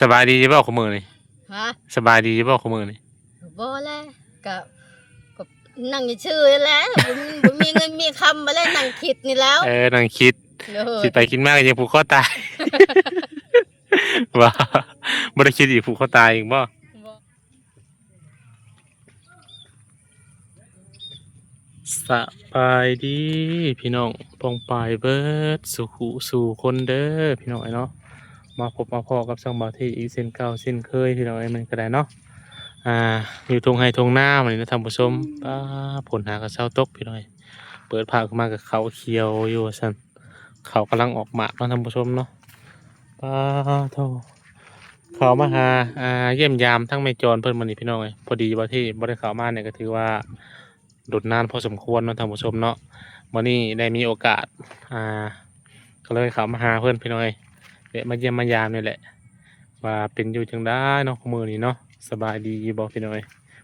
สบายดีบ่ขมือนี่ฮะสบายดีบ่ขมือนี่บ่แล้วก็ก็นั่งชื่อๆแหล้วบ่มีบ่มีเงินมีคำมาแล้วนั่งคิดนี่แล้วเออนั่งคิดเลยคิดไปคิดมาก็ยังผูกคอตาย ว่าบ่ได้คิดอีกผูกคอตายอีกบ่บ่สบายดี พี่น้องปองปายเบิดสู่หูสู่คนเด้อพี่น้องไอ้เนาะ มาพบมาพอกับช่องบาที่อีเส้นเก่าเส้นเคยพี่น้องไอ้มันก็ได้เนาะอ่าอยู่ทงไฮทงหน้ามันนะท่านผู้ชมป้าผลหากระเช้าตกพี่น้อยเปิดผ้าขึ้นมากับเขาเขียวอยู่สันเขากำลังออกหมากนาะท่านผู้ชมเนาะป้าโทเขามาหาอ่าเยี่ยมยามทั้งไม่จรเพิ่นมันนี่พี่น้องเอ้ยพอดีบาที่บ่ได้เขามาเนี่ยก็ถือว่าโดดนานพอสมควรนะท่านผู้ชมเนาะวันนี้ได้มีโอกาสอ่าก็เลยเขามาหาเพื่อนพี่น้อย เดี๋ยวมาเยี่ยมมายามนี่แหละ ว่าเป็นอยู่จังได้เนาะมือนี้เนาะสบายดีบอกพี่น้อย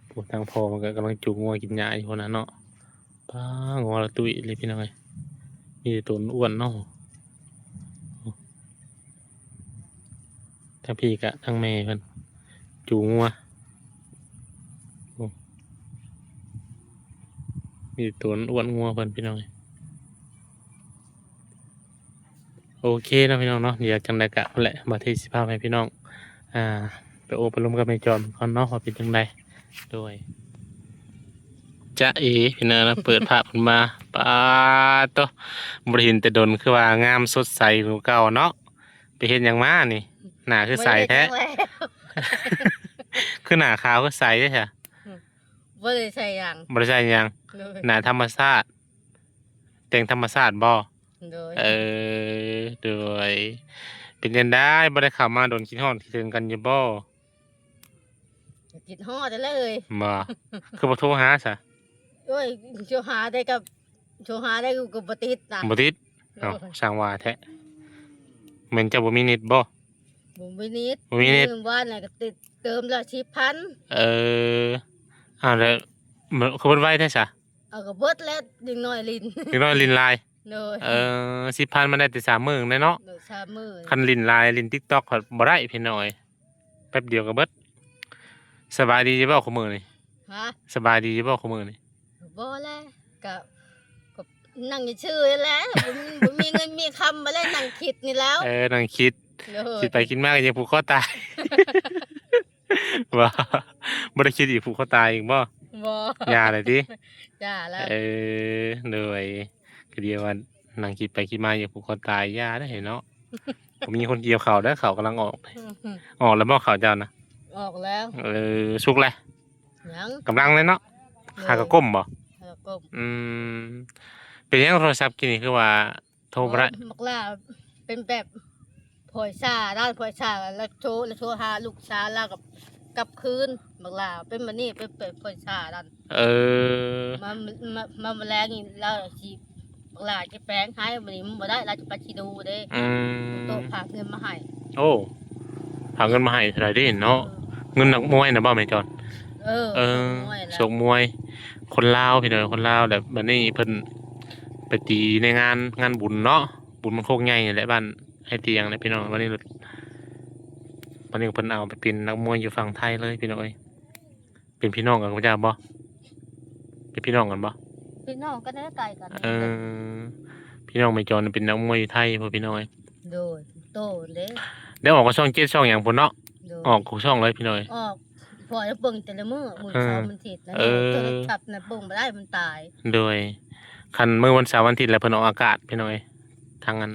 ผู้ทางพอมันก็กำลังจูงงัวกินหญ้าอยู่คนนั้นเนาะป้างัวละตุ้ยเลยพี่น้อยมีตัวอ้วนเนาะทั้งพี่กะทั้งแม่เพิ่นจูงงัวมีตัวอ้วนงัวเพิ่นพี่น้อย โอเคนะพี่น้องเนาะเดี๋ยวจังไดกะนั่นแหละมาที่สิภาพให้พี่น้องอ่าไปโอไปลมกับแม่จอมก่อนเนาะว่าเป็นจังไดโดยจะเอพี่น้องนะเปิดภาพขึ้นมาปาโตบริเห็นแต่ดนคือว่างามสดใสกว่าเก่าเนาะไปเห็นอย่างมานี่ หน้าคือใสแท้บ่ได้จังแล้วคือหน้าขาวคือใสใช่ไหมบ่ได้ใส่หยังบริใช่ยังเลยหน้าธรรมชาติแต่งธรรมชาติบ่ โดยเออโดยเป็นยังได้บ่ได้เข้ามาโดนคิดฮอดคิดถึงกันอยู่บ่คิดฮอดเลย บ่คือบ่โทรหาซะโอ้ยโชหาได้กับโชหาได้กูก็บ่ติดนะบ่ติดเอ้าสร้างว่าแท้เหมือนจะบ่มีเน็ตบ่บ่มีนิดบ่มีเน็ตลืว่านน่ะก็ติดเติมละ10,000เอออ้าวแล้วมันคือบ่ไว้แท้ซะเอาก็เบิดแล้วดึงน้อยลิ้นถึงน้อยลินไลน์ โดยเออ10,000มันได้แต่3มื้อแน่เนาะโดยสามมื้อคันลินไลน์ลิน TikTok ก็บ่ได้พี่น้อยแป๊บเดียวก็เบิดสบายดีบ่คุมื้อนี่ฮะสบายดีบ่คุมื้อนี่บ่แล้วก็ก็นั่งชื่อๆแหล้วบ่มีบ่มีเงินมีคำมาแล้วนั่งคิดนี่แล้วเออนั่งคิดเลยคิดไปคิดมาก็ยังผูกคอตายว่าบ่ได้คิดอีกผูกคอตายอีกบ่บ่อย่าเลยดิจ้าแล้วเออเลย คือเดียวว่านั่งคิดไปคิดมาอย่าผูกคอตายอย่าได้อเนาะ ผมมีคนเกี่ยวเข่าวได้อเข่าวกำลังออก ออกแล้วบ่เข่าวเจ้านะออกแล้ว เออสุกเลยยังกำลังเลยเนาะหากระก้มบ่แล้วก็อืมเป็นยังโทรศัพท์กินนี่คือว่า โทรบ่ได้มักล่าเป็นแบบพลอยชาด้านพลอยชาแล้วโทรแล้วโทรหาลูกสาวแล้วกับกลับคืนมักล่าเป็นมานี่เป็นเป็นพลอยชาด้านเออมามามาแมลงนี่เราสิ บักหลาจะแปลงให้วันนี้มันบ่ได้เราจะไปชิดูเด้อืมโตฝากเงินมาให้โอ้หาเงินมาให้เท่าไหร่ได้เนาะเงินนักมวยนะบ่แม่จอนเออเออน้อยแล้วชกมวย คนลาวพี่น้องคนลาวแบบบัดนี้เพิ่นไปตีในงานงานบุญเนาะบุญมันโคกใหญ่นี่แหละบ้านไอเตียงเลยพี่น้องวันนี้วันนี้เพิ่นเอาไปเป็นนักมวยอยู่ฝั่งไทยเลยพี่น้องเอ้ยเป็นพี่น้องกันกับเจ้าบ่เป็นพี่น้องกันบ่ พี่น้องก็ได้ไกลกันเออพี่น้องไม่จอนเป็นนักมวยอยู่ไทยพ่อพี่น้องเอ้ยโดยโตเด้เดี๋ยวออกก็ช่องเจ็ดช่องอย่างพุ่นเนาะโดยออกของช่องเลยพี่น้องเอ้ยออกพอแล้วเบิ่งแต่ละมื้อมื้อเออเช้ามันถิดนะเออโทรศัพท์น่ะเบิ่งบ่ได้มันตาย โดยคันเมื่อวันเสาร์วันอาทิตย์แล้วเพิ่นออกอากาศพี่น้องเอ้ยทางนั้น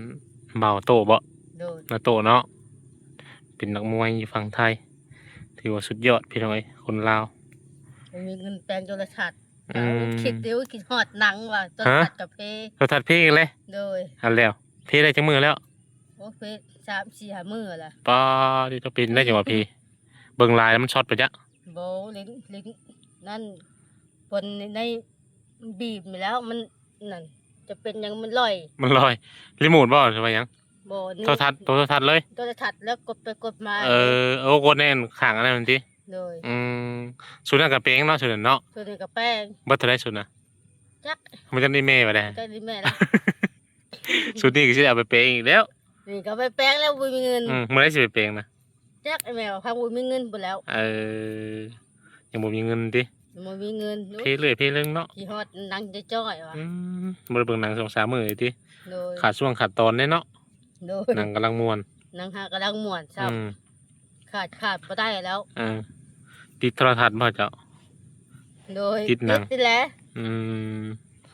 เบาโตบ่โดยนาโตะเนาะเป็นนักมวยอยู่ฝั่งไทย ถือว่าสุดยอดพี่น้อยคนลาวบ่มีเงินแปลงโทรศัพท์ อืม คิดเดี๋ยวคิดฮอดหนังว่ะโทรศัพท์กับเพโทรทัศน์เพลงเลยโดยอันแล้วเพลงได้จังมือแล้วโอ้เพ3 4 5มื้อละป้าที่จะเป็นได้จังหวะพี่ เบิ่งลายแล้วมันช็อตไปจ้ะบ่ลิ้นลิ้นนั่นบนในบีบไปแล้วมันนั่นจะเป็นหยังมันลอยมันลอยรีโมทบ่หรือว่าหยังบ่นี่โทรทัศน์โทรทัศน์เลยโทรทัศน์แล้วกดไปกดมาเออโอ้กดแน่นข้างอันนั้นมันติ โดยอืมสุดนั้นกับเพลงเนาะสุดนั้นเนาะตัวนี้กับแป้งเบิดเท่าไดสุดน่ะจักมันจะได้แม่บ่ได้ก็ดีแม่ละสุดนี้ก็สิเอาไปเพลงอีกแล้วนี่ก็ไปแป้งแล้วบ่มีเงินอืมมื้อใดสิไปเพลงนะจักไอ้แม่ว่าพังบ่มีเงินพุ่นแล้วเออยังบ่มีเงินติบ่มีเงินเพเรื่อยเพเรื่องเนาะกี่ฮอดนังจะจ้อยว่ะอืมบ่ได้เบิ่งหนังสองสามมื้อเลยติโดยขาดช่วงขาดตอนเด้เนาะโดยหนังกำลังม่วนนังหากำลังม่วนซ้อืมำขาดขาดบ่ได้แล้วเออ ติดโทรทัศน์บ่เจ้า โดยติดหนัง ติดแล้วอืม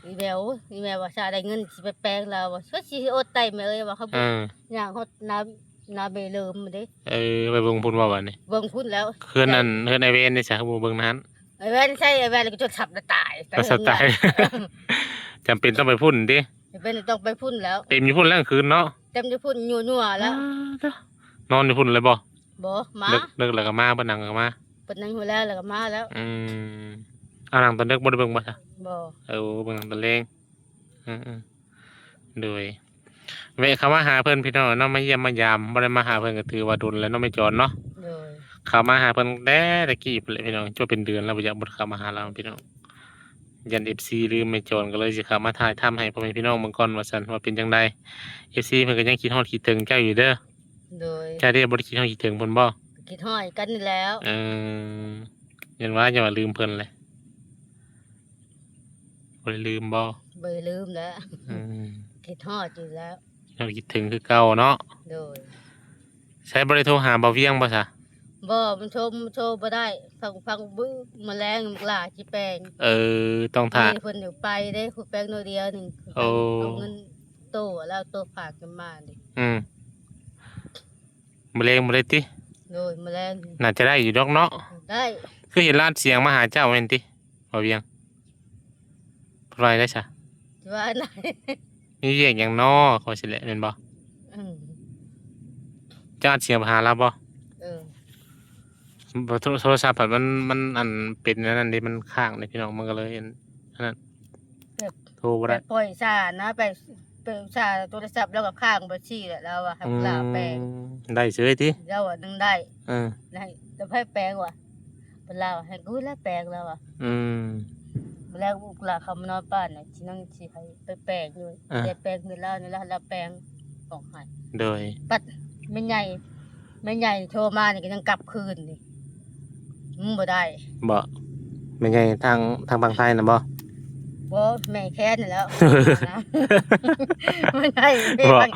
อีแมวอีแมวว่าชาได้เงินสิไปแปลงแล้วว่าก็สิอดไตแม่เอ้ยว่าเขาเออย่างฮอดน้ำน้ำเบเลิมมาเด้เออไปเบิ่งพุ่นว่าบัดนี้เบิ่งพุ่นแล้วเฮือนนั่นเฮือนไอเวนนี่ซะบ่เบิ่งนั้นไอ้แว่นใช่ไอ้แว่นก็จนสับแล้วตายก็สไตล์ จำเป็นต้องไปพุ่นติไอ้แว่นต้องไปพุ่นแล้ว เต็มอยู่พุ่นแล้วกลางคืนเนาะเต็มจะพุ่นยัวๆแล้วนอนอยู่พุ่นเลยบ่บ่มา เลิกเลิกแล้วก็มาบ่หนังก็มาเปิดนังหัวแล้วแล้วก็มาแล้วอืมเอาหนังตอนเด็กบ่ได้เบิ่งบ่ซะบ่เออเบิ่งหนังตอนแรงอือๆโดยแวะเข้ามาหาเพิ่นพี่น้องเนาะมาเยี่ยมมายามบ่ได้มาหาเพิ่นก็ถือว่าดุลแล้วเนาะไม่จรเนาะโดยเข้ามาหาเพิ่นแต่ตะกี้พุ่นแหละพี่น้องจนเป็นเดือนแล้วบ่อยากบ่ได้เข้ามาหาเราพี่น้องยัน FC ลืมไม่จรก็เลยสิเข้ามาถ่ายทำให้พ่อแม่พี่น้องเบิ่งก่อนว่าซั่นว่าเป็นจังได FC เพิ่นก็ยังคิดฮอดคิดถึงเจ้าอยู่เด้อโดยเจ้าได้บ่ได้คิดฮอดคิดถึงเพิ่นบ่ คิดห้อยกันนี่แล้วเออยันว่าอย่ามาลืมเพิ่นเลยบ่ได้ลืมบ่บ่ได้ลืมแล้วอืมคิดฮอดอยู่แล้ว เราคิดถึงคือเก่าเนาะโดยใช้บ่ได้โทรหาบ่าวเวียงบ่ซะบ่มันโชมโชว์บ่ได้ ฟังฟังบื้อแมลงมันกล้าสิแปลงเออ ต้องถ่า มีเพิ่นอยู่ไปได้ผู้แปลงหน่อยเดียวหนึงโอ้ เอาเงินโตแล้วโตฝากกันมาดิอืมบ่เลงบ่ได้ติ โดยแมลงน่าจะได้อยู่ดอกเนาะได้คือเห็นลาดเสียงมาหาเจ้าแม่นติบ่าวเวียงปล่อยได้ซะว่าไหนมีเรียกหยังน้อเขาสิแหละแม่นบ่อืมเจ้าอัดเสียงมาหาเราบ่เออบ่โทรโทรศัพท์อะมันมันอันเป็นอันนั้นดิมันค้างนี่พี่น้องมันก็เลยอันนั้นแบบโทรบ่ไปได้ปล่อยสานะไป ไปสาโทรศัพท์แล้วก็ข้างบัญชีแหละเราอะให้เวลาแปลงอืมได้เฉยติเราอะนึงได้เออได้จะให้แปลงว่ะเวลาให้กูแล้วแปลงแล้วอะอืมเวลาอุกลาเขามานอนบ้านน่ะสินั่งสิให้ไปแปลงอยู่อ่าแต่แปลงคือแล้วนี่แล้วเราแปลงออกให้โดย ปัดไม่ใหญ่ไม่ใหญ่โทรมานี่ก็ยังกลับคืนนี่มึงบ่ได้บ่ไม่ใช่ทางทางบางไทยนะบ่ บ่แม่แค้นนี่แหล้วนะไม่ได้ไม่บ่ได้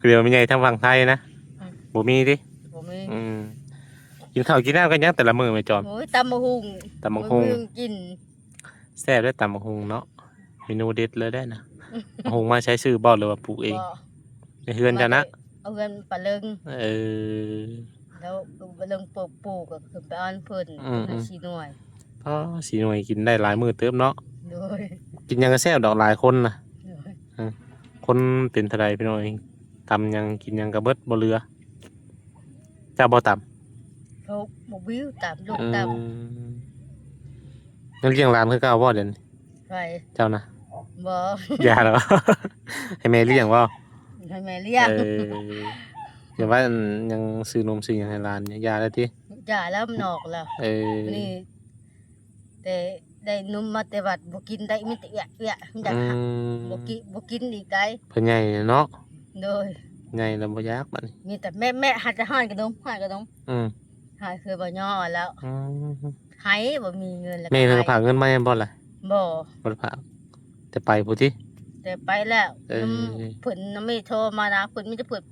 คือเดี๋ยวไม่ใช่ทางบางไทยนะอืมบ่มีดิบ่มีอืมกินข้าวกินน้ำกันยังแต่ละมื้อไม่จอมโอ้ยตำมะฮุงตำบักหุ่งบ่มีกินแซ่บได้อตำบักหุ่งเนาะเมนูเด็ดเลยได้นะบักหุ่งมาใช้ซื้อบ่หรือว่าปลูกเองบ่ในเฮือนจ้ะนะเอาเงินปลาเลิงเออแล้วปลาเลิงปลูกปลูกก็คือไปเอ้อนเพิ่นอืมให้สีหน่วยอ๋อสีหน่วยกินได้หลายมื้อเติบเนาะ โดยกินหยังก็แซ่บดอกหลายคนน่ะโดยคนเป็นเท่าใดพี่น้อยตำหยังกินหยังก็เบิดบ่เหลือเจ้าบ่ตำเขาบ่วิวตามลูกอืตามมยังเลี้ยงหลานคือเก่าบ่เดี๋ยวนี้ไปเจ้านะบ่อย่าเหรอ ให้แม่เลี้ยงบ่ให้แม่เลี้ยงเอออย่าว่าอันยังซื้อนมซื้อหยังให้หลานเนี่ยอย่าแล้วติจ่าแล้วมันออกแล้วเออ นี่ แต่ ได้นุ่มมาแต่วัดบ่กินได้มีแต่เอะเอะมันอยากอืหามบ่กินบ่กินอีกได้เพิ่นใหญ่เนาะโดยใหญ่แล้วบ่ยากบัดนี้มีแต่แม่แม่หัดจะห้านกระดมห้านกระดมอืมหายคือบ่ย่อแล้วอืมหายบ่มีเงินแล้วแม่เพิ่นก็หายฝากเงินมาให้บ่ล่ะบ่บ่ได้ฝากแต่ไปพุติแต่ไปแล้วเออ น้ำเพิ่นน้ำไม่โทรมานะเพิ่นมีแต่เพิ่น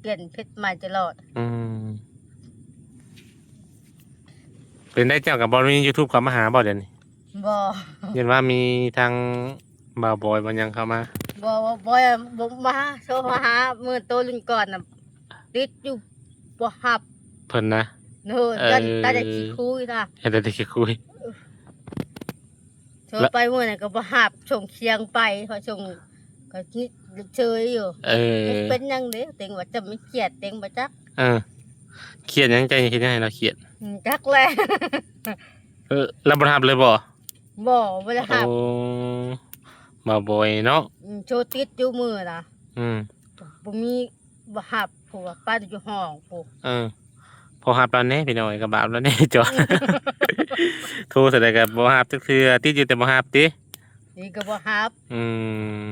เปลี่ยนเพชรใหม่ตลอดอืมเป็นได้เจ้ากับบ่มี YouTube เข้ามาหาบ่เดี๋ยวนี้ บ่เห็นว่ามีทางบ่าวบอยบ่ยังเข้ามาบ่บ่บ่บ่มาโทรมาหามื้อโตรุ่นก่อนน่ะติดอยู่บ่ฮับเพิ่นนะโน่นกันเออตาจะขี้คุยนะเฮ็ดได้แต่คุยโทรไปเมื่อไหร่ก็บ่ฮับส่งเสียงไปพอส่งก็คิดเฉยอยู่เออมันเป็นหยังเด้เต็งว่าจะไม่เครียดเต็งบ่จักเออเครียดหยังใจเฮ็ดหยังให้เราเครียดอืมจักแลเออเราบ่รับเลยบ่ บ่บ่ได้ฮับโอ้บ่าวบอยเนาะอืมโชว์ติดอยู่มือน่ะอืมบ่มีบ่ฮับเพราะว่าป้าอยู่ห้องพูเออพอหับแล้วแน่พี่น้อยก็บาปแล้วแน่จอดโทรแสดงกับบ่หับจักเทื่อติดอยู่แต่บ่หับตินี่ก็บ่ฮับอืม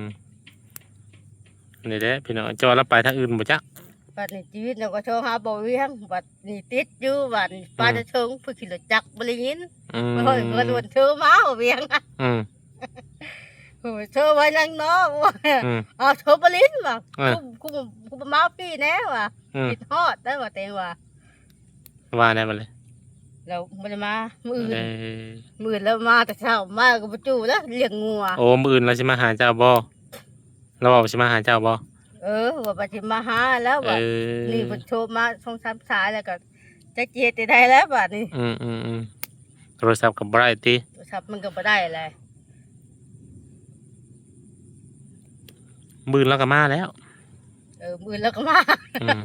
นี่แหละพี่น้องจอแล้วไปทางอื่นบ่จักไบัดนี้ชีวิตเราก็โทรหาบ่เวียงบัดนี้ติดอยู่บัดนี้ป้าจะเชิงเพื่อขี่รถจักรบ่ได้ยินอืมเฮ้ยเงินวันโทรมาบ่เวียงอะอืมโอ้ยโทรไว้นังเนาะว่าอืม เอาโทรบ่ลิ้นว่ะเออ กูกูกูบ่มาปีแน่ว่ะอืมคิดฮอดได้ว่าแต่ว่าว่าได้มาเลยแล้วมันจะมามื้อเออื่นอมื้ออื่นแล้วมาแต่เช้ามาก็บ่จู่แล้วเลี้ยงงัวโอ้มื้ออื่นเราสิมาหาเจ้าบ่เราบอกว่าสิมาหาเจ้าบ่ เออว่าบัดสิมาหาแล้วเอบัดอนี่เพิ่นโทรมาสองสามสายแล้วก็จะเจียดได้แล้วบัดนี้อืมอืมอืมโทรศัพท์กับบ่ได้ติโทรศัพท์มันก็บ่ได้อะไรมื้ออื่นเราก็มาแล้ว เออมื้ออื่นแล้วก็มาอืม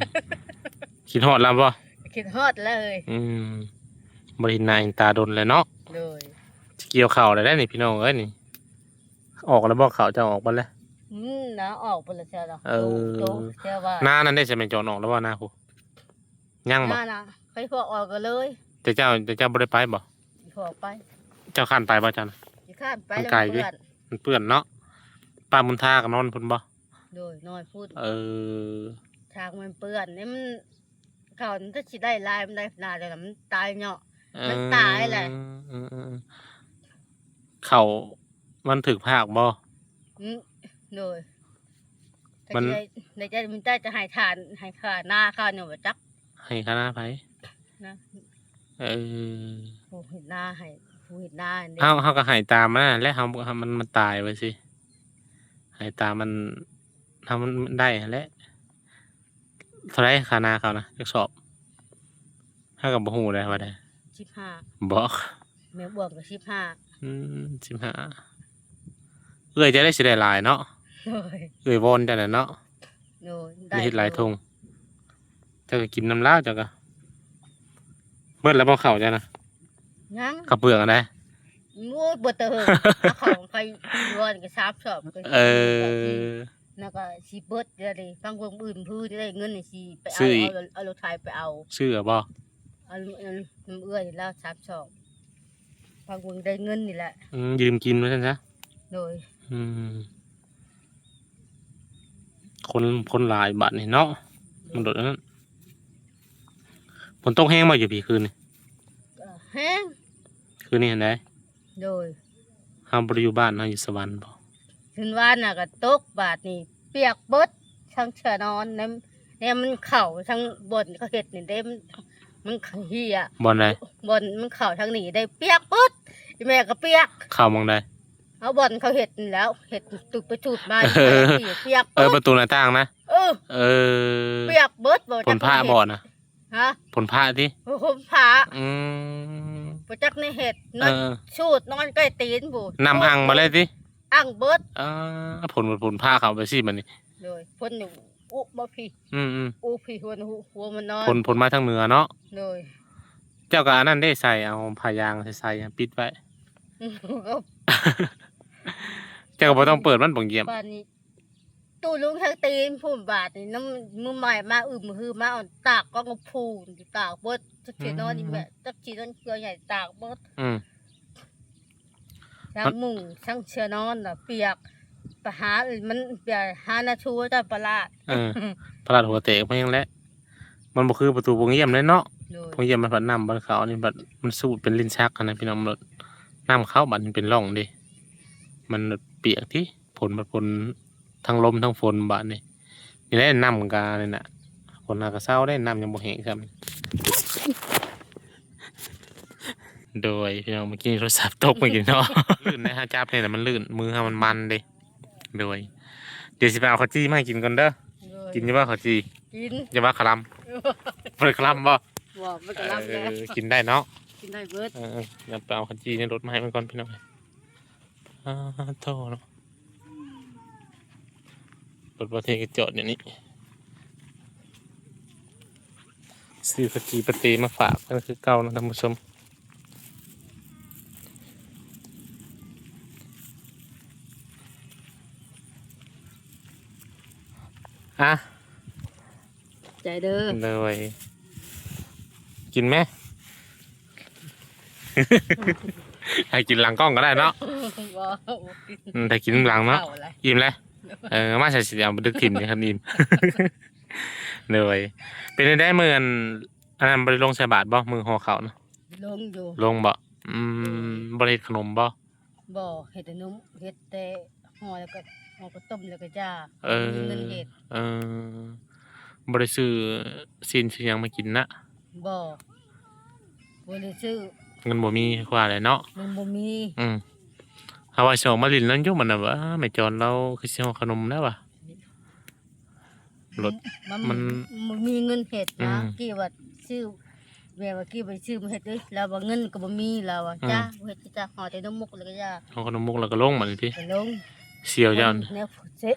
คิดฮอดแล้วบ่คิดฮอดแล้วเลยอืมบ่ได้เห็นหน้าเห็นตาดนเลยเนาะเลยสิเกี่ยวข้าวได้แล้วนี่พี่น้องเอ้ยนี่ ออกแล้วบ่ข้าวเจ้าออกบ่แล้ว อืมนะออกไปแล้วเชียวล่ะเออโตโตเชียวว่าหน้านั้นได้สิแม่นจอนออกแล้วบ่หน้าครูยังบ่น่านะใครพอออกก็เลยแต่เจ้าแต่เจ้าบ่ได้ไปบ่พอไปเจ้าข้านไปบ่เจ้าน่ะ สิข้ามไปมันแล้วไกลมันดิเปื้อนมันเปื้อนเนาะป้ามุนทาก็นอนพุ่นบ่โดยน้อยพูดเออ ทางมันเปื้อนนี่มันเขาถ้าสิได้ลายมันได้ขนาดเลยล่ะมันตายเนาะ มันตายแหละ อืมอืมเขามันถึกภาคบ่อืม โดยแต่มันสิได้ในใจมันได้จะให้ทานให้ขาหน้าข้าเนี่ยว่าจักให้คณะไผนะเออผู้เห็นหน้าให้ผู้เห็นหน้านี่เฮาเฮาก็ให้ตามมันนั่นแหละเฮาเฮามันมันตายไว้สิให้ตามมันทำมันได้นั่นแหละเท่าไหรคานาเขานะจักสอบเฮาก็บ่ฮู้ได้ว่าได้สิบห้าบอกแม่บวกกับสิบห้าอืม15เอ้ยจะได้สิได้หลายเนาะ โดยเอ้ยวนจังได๋เนาะโดยได้เฮ็ดหลายทงเจ้าก็กินน้ำลาวเจ้าก็เบิดแล้วบ่เข้าจ้ะนะยังข้าวเปลือกอันใดมูดบเตอร์เอาของใครย้อนก็ซับชอบก็เออแล้วก็สีเบิดเดี๋ยวดิบางคนอื่นพื้นได้เงินนี่สีไปซื้เอาออีกเอาเอารถไถไปเอาชื่อบ่เอาเอาน้ำเอื้อยแล้วซับชอบบางคนได้เงินนี่แหละอืมยืมกินว่าซั่นซะโดยอืม คนคนหลายบัดนี่เนาะมันโดดอันนั้นฝนตกแห้งมาอยู่พี่คืนนี่เอ่อแห้งคืนนี้เห็นได้โดยเฮาบ่ได้อยู่บ้านเฮาอยู่สวรรค์บ่ถึงว่าน่ะก็ตกบาทนี่เปียกเบิดทั้งเชือนอนเนี่ยเนี่ยมันเข่าทั้งบนเขาเห็ดนี่ได้มันมันเหียบ่อนใดบนมันเข่าทั้งนี้ได้เปียกเบิดอีแม่ก็เปียกเข้ามองใด เอาบอลเขาเห็ดนี่แล้วเห็ดตุกไปถูดมาเออเปียกเออปเบิดระตูหน้าต่างนะ เออเออเปียกเบิดบ่ผลผ้าบ่นะฮะผลผ้าติผมผ้าอืมบ่จักในเห็ดนเออนอชูดนอนใกล้ตีนบ่นำอังมาเลยติอังเบิดอ่าผลผลผ้าเขาไปสิบัดนี้เลยพ่นอยู่อุบ่พี่อืมอืมอุพี่หัวหัวหัวมันนอนผลผลมาทางเหนือเนาะเลยเจ้าก็อันนั้นได้ใส่เอาผ้ายางใส่ๆปิดไว้ ก็ เจ้าก็บ่ต้องเปิดมันบ่งเยี่ยมบ้านนี้ตู้ลุงทั้งตีนพุ่มบาทนี่น้ำมือใหม่มาอึมฮือมาเอาตากก็กระพูนตากเบิดจักสินอนนี่แม่จักสินอนเกลือใหญ่ตากเบิดอืม ทั้งมุงทั้งเชือนอนน่ะเปียกไปหาอื่นมันเปียกหานาชูจะปลาร้าเออพลาดหัวเตะมันยังแหละ มันบ่คือประตูวงเยี่ยมเลยเนาะเลยวงเยี่ยมมันพัดน้ำบันเขานี่บัดมันสูดเป็นลิ้นชักอะนะพี่น้องมันน้ำเข้าบัดมันเป็นร่องดิ มันเปียกที่ฝนมันฝนทั้งลมทั้งฝนบาดนี่นี่แหละน้ำกาเนี่ยน่ะฝนหากระเศร้าได้น้ำยังบ่แห้งครับ โดยพี่น้องเมื่อกี้โทรศัพท์ตกเมื่อกี้เนาะลื่นนะฮะจับเนี่ยน่ะมันลื่นมือฮะมันมันดิโดย เดี๋ยวสิไปเอาข้าวจี้มาให้กินก่อนเด้อเลยกินอยี่ว่าข้าวจี้กินอยี่ว่าขาวหลำเปิดขาวหลำบ่บอกมันก็รับเอแล้วอกินได้เนาะกินได้เบิดเออเดี๋ยวไปเอาขาวจี้ในรถมาให้มันก่อนพี่น้อง อ่าโทษเนาะรถประเทศก็จอดอย่างนี้ซื้อขาวจี้ปะเตมาฝากนั่นคือเก่านะท่านผู้ชมอะใจเด้อเลยกินไหม ให้กินหลังกล้องก็ได้เนาะบอกอืมแต่กินหลังเนาะเก่าอะไรอิ่มเลยเออ มาใส่สีดำบันทึกถิ่นนะครับอิ่ม เลยเป็นได้มืออันอันนั้นบริลงใส่บาทบ่มือห่อเขาวนะลงอยู่ลงบ่อืมบริเฮ็ดขนมบ่บ่เฮ็ดแต่นุ่มเฮ็ดแต่ห่อแล้วก็ห่อก็ต้มแล้วก็จ้าเออมีเงินเฮ็ดเออบ่ได้ซื้อสินซื้อหยังมากินนะบ่บ่ได้ซื้อ เงินบ่มีกว่าเลยเนาะมันบ่มีอืมเอาว่าสิออกมาลินแล้วอยู่มันน่ะว่าแม่จอนเราคือสิห่อขนมแล้วว่ะรถมันมัน มันมีเงินเฮ็ดนะอืม กี่ว่าซื้อแม่ว่ากี่ไปซื้อมาเฮ็ดเด้ยแล้วว่าเงินก็บ่มีแล้วว่าอืมจ้าเฮ็ดจ้าห่อแต่นมมุกแล้วก็จ้าห่อขนมมุกแล้วก็ลงมานี่ติไปลงเสียวเจ้าแนวเจ๊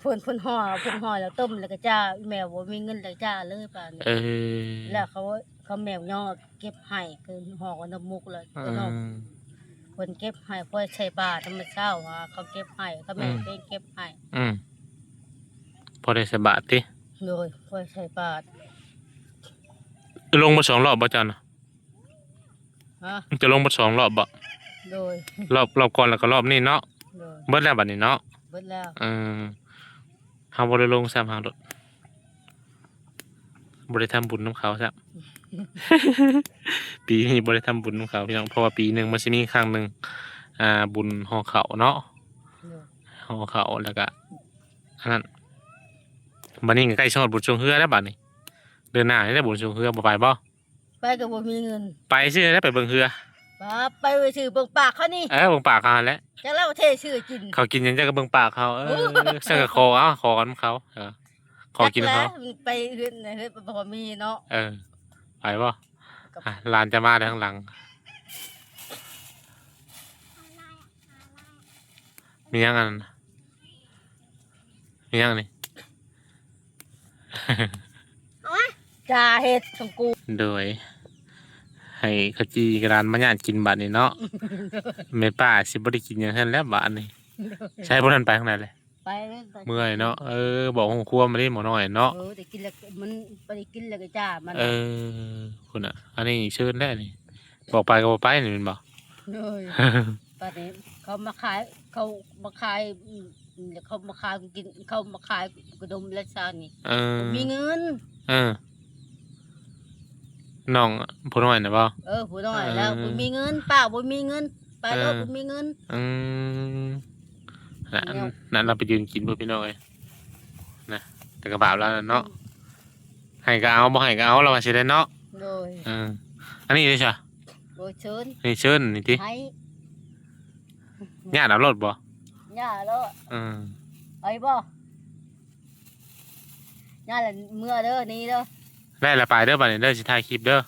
เพิ่นเพิ่นห่อเพิ่นห่อแล้วต้มแล้วก็จ้าแม่บ่มีเงินแล้วจ้าเลยป่านนี้เออแล้วเขา เขาแมวย่อเก็บให้คือห่อกับน้ำมุกเลยอืก็น้องมเพิ่นเก็บให้เพื่อใช้บาทธรรมเช้าว่าเขาเก็บให้เขาแม่อืม เองเก็บให้อืมพอได้สบายติโดยเพื่อใช้บาทลงมาสองรอบบ่จันน่ะฮะจะลงมาสองรอบบ่โดยรอบรอบก่อนแล้วก็รอบนี้เนาะโดยเบิดแล้วบัดนี้เนาะเบิดแล้วเออเฮาบ่ได้ลงซ้ำหารถบ่ได้ทำบุญนํเขาซ้ำ ปีนี้บ่ได้ทำบุญนํเขาพี่น้องเพราะว่าปีหนึงมันสิมีครั้งหนึงอ่า บุญห่อเขาวเนาะโดยห่อเขาวแล้วก็อันนั้นบัดนี้ก็ใกล้ชอดบุญชงเฮือแล้วบัดนี้เดือนหน้านี่ได้บุญชงเฮือบ่ไปบ่ไปก็บ่มีเงิน ไปซื่อได้ไปเบิ่งเฮือป้าไปไปซื้อเบิ่งปากเขานี่เออเบิ่งปากเขาหั่นแหละจักแล้วเทชื่อกินเขากินหยังจะก็เบิ่งปากเขาเออสั่งกับคอเอ้าขอกันเขาเออขอกินจัเขาแล้วไปเฮือนเฮือนบ่มีเนาะเออ ไปบ่กับอะหลานจะมาได้ข้างหลัง มียังอันนั้นมียังอันนี่ จ่าเฮ็ดของกูโดย ให้ขจีกระดานมาญาติกินบัดนี่เนาะแม่ป้าสิบ่ได้กินหยังซั่นแหล้วบัดนี่ใช้บ่ทันไปข้างในเลย ไปเลยไปเมื่อยเนาะเออบอกของครัวมาดิหมอน้อยเนาะเออแต่กินแล้วมันไปกินแล้วก็จ้ามันเออคุณอะ อันนี้เชิญได้นี่บอกไปก็บอกไปนี่แมันบอก เลยตอนนี้เขามาขายเขามาขายอืมแล้วเขามาขายกินเขามาขายกระดมและซานี่ เออมีเงิน เออน้องผู้น้อยนะบ่ เออผู้น้อยแล้วเออ บ่มีเงินป้าบ่มีเงินไปแล้วเออบ่มีเงิน อืม นั่นแนวนั่นเราไปยืนกินเพื่อพี่น้อยนะแต่กระบาปแล้วเนาะให้ก็เอาบ่ให้ก็เอาเรามาสิได้เนาะโดยเอออันนี้ได้ใช่โดยเชิญนี่เชิญนี่ติให้ญาติเอารถบ่ย่าแล้วเออไอ้บ่ย่าละเมื่อเด้อนี่เด้อได้ละไปเด้อบัดนี้เด้อสิถ่ายคลิปเด้อ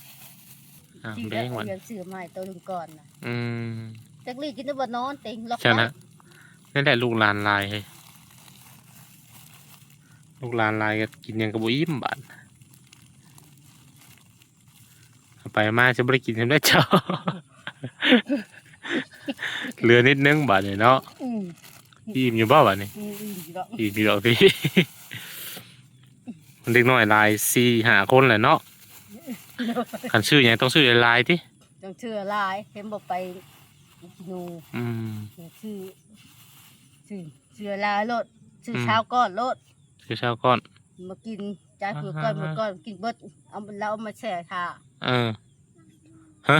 อ่าที่เด้งวันเรียนซื้อมาให้ตัวลุงก่อนน่ะอืม จักรีกินได้บ่นอนเต็งล็อกใช่นะ นี่นแหละลูกหลานลายเฮ้ยลูกหลานลายก็กินหยังกระบุอิ่มบาดเอาไปมาจะไม่ได้กินทำได้เจ้าเหลือนิดนึงบาดเนี่ยเนาะอืมอิ่มอยู่บ่บาดนี่อืมอืมอยู่ดอกอิ่มอยู่ดอกพี่มันเด็กน้อยลายสี่หาคนแหละเนาะขันชื่อหยังต้องชื่อลายๆที่จังเชื่อหลายเห็นบ่ไปกินูอืมชื่อ ชื่อเชื่อหลายโลดชื่ออืมเช้าก้อนโลดชื่อเช้าก้อน มากินจ่ายคือก้อนอ่าฮะมาก้อนกินเบิดเอาแล้วเอามาแช่ค่ะเออฮะ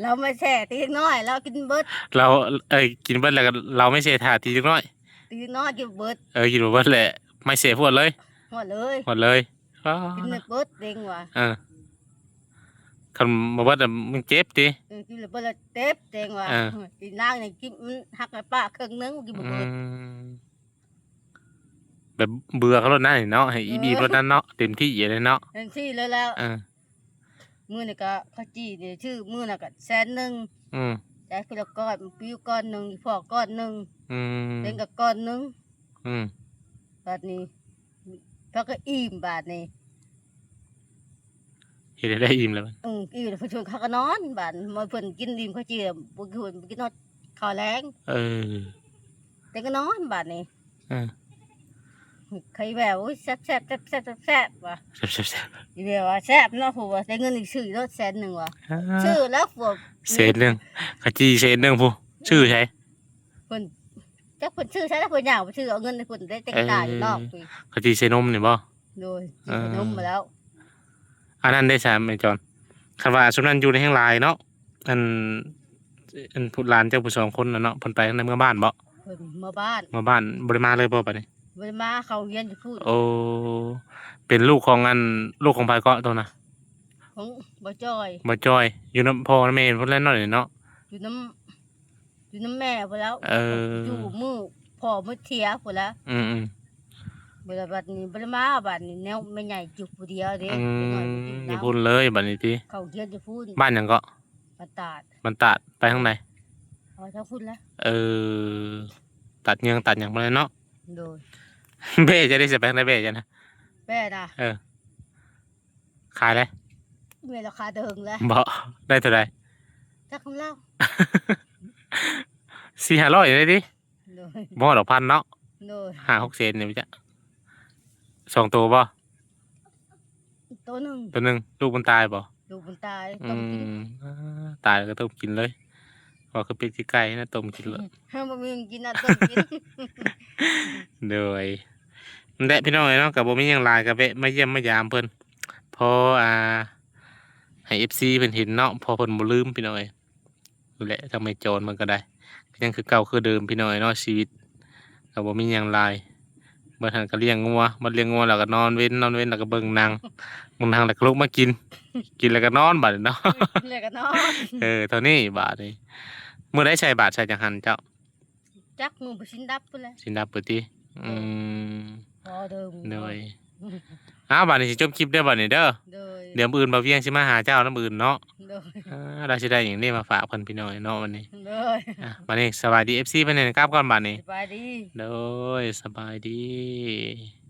เรามาแช่ตีน้อยแล้วกินเบิดเราเอ้ยกินเบิดแล้วก็เราไม่เสียถาทีจักหน้อย ตีน้อยกินเบิดเออกินบ่เบิดแหละ ไม่เสียพวดเลย หมดเลยหมดเลยอ้ากินไม่เบิดเด้งว่ะเออ คันมาเบิดอะมึงเจ็บติ เออกินแล้วเบิดแล้วเต็บเด้งว่ะอ่า กินล่างนี่กินมันหักไอ้ป้าครึ่งนึงกินบ่อืเบิด มแบบเบื่อเขารถนั่นนี่เนาะให้อีบีเออ รถนั้นเนาะเต็มที่อย่างเลยเนาะทันทีเลยแล้วเออมื้อนี่ก็ข้าวจี้นี่ชื่อมื้อน่ะก็แสนหนึงอืมจ่ายคนละก้อนปิ้วก้อนหนึงอีพ่อก้อนหนึงอืมเด้งก็ก้อนหนึงอืม บาทนี้เขาก็อิ่มบาทนี้ เห็นได้อิ่มแล้วอืมอิ่มแล้วเพิ่นชวนเขาก็นอนบาทมาเพิ่นกินอิ่มเขาวจีบบ่ควรกินนอนข้าวแรงเออแต่ก็นอนบาทนี้เออใครแบบอุ้ยแซ่บแซ่บแซ่บแซ่บแซ่บแซ่บว่ะแซ่บแซ่บแซ่บอีเดียวว่าแซ่บเนาะผัวได้เงินอีกชื่อรถแสนหนึ่งว่ะชื่อแล้วผัวเศษหนึ่งขจีเศษหนึ่งผู้ชื่อใช่เพิ่นจักเพิ่นชื่อใช่แล้วเพิ่นอยากไปชื่อเอาเงินให้เพิ่นได้แต่งตายอยู่นอกปีขจีเศษนมนี่บ่ โดยอ่าขนมมาแล้ว อันนั้นได้ใช่ไหมจอนคันว่าชุดนั้นอยู่ในแห่งลายเนาะอันอันผู้หลานเจ้าผู้สองคนน่ะเนาะเพิ่นไปในเมืองบ้านบ่เพิ่นมาบ้านเมืองบ้านบ่ได้มาเลยบ่บัดนี้เวลามาเขาเรียนอยู่พูดโอ้เป็นลูกของอันลูกของภายเกาะตัวน่ะของบ่จอยบ่จอย อยู่นำพ่อนำแม่เพิ่นแล้วเนาะนี่เนาะอยู่น้ำอยู่น้ำแม่พอแล้วเอออยู่มือพ่อมือเทียพอแล้วอืมอืม เวลาบัดนี้บ่ได้มาบัดนี้แนวแม่ใหญ่จุกผู้เดียวเด้อืเด็กน้อยมผู้อเดีย่าพูดเลยบัดนี้ติเขาเรียนอยู่พูดบ้านหยังก็มาตาดมันตัดไปทางไหนเอาถ้าพูดแล้วเออ ตัดเงืองตัดหยังได้เนาะ โดยเบ้จะได้สิไปทางไหนเบ้จะนะ แม่นะเออ ขายเลยแม่ราคาเดิมแล้วบ่ได้เท่าไหร่จักของเราสี่ห้าร้อยได้ดิโดยบ่ดอกพันเนาะโดยห้าหกเซนเนี่ยพี่จ้ะ สองตัวบ่ตัวหนึ่งตัวหนึ่งลูกมันตายบ่ดูมันตายอืต้องกินมอ่าตายแล้วก็ต้มกินเลยว่าคือเป็ดที่ไก่นะต้มกินเลย ห้ามบ่มีเงินกินนะต้มกินเดยนั่นแหละพี่น้องเอ้ยเนาะกับบ่มีหยังหลายกับเวะมาเยี่ยมมายามเพิ่นพออ่าให้ FC เพิ่นเห็นเนาะพอเพิ่นบ่ลืมพี่น้องเอ้ยนั่นแหละทำไมโจรมันก็ได้ก็ยังคือเก่าคือเดิมพี่น้องเอ้ยเนาะชีวิตก็บ่มีหยังหลายเมื่อทันก็เลี้ยงงัวมันเลี้ยงงัวแล้วก็นอนเว้นนอนเว้นแล้วก็เบิ่งหนังเบิ่งหนังแล้วก็ลุกมากิน กินแล้วก็นอนบัดนี้เนาะเลยกันเนาะเออเท่านี้บาทนี่เมื่อได้ใช้บาทใช้จังหันเจ้าจักมือบ่ชินดับพุ่นแหละสินดับปติอืมพอเดิมเดย อ้าวบาทนี้สิจบคลิปเด้อบาทนี้เด้อ โดยเดี๋ยวมื้ออื่นบ่าเวียงสิมาหาเจ้าน้ำอื่นเนาะโดยอ่าเราสิได้หยังนี้มาฝากเพิ่นพี่น้อยเนาะวันนี้โดยอะบาดนี้สวัสดี FC เพิ่นนี่ครับก่อนบาดนี้ สบายดี โดยสบายดี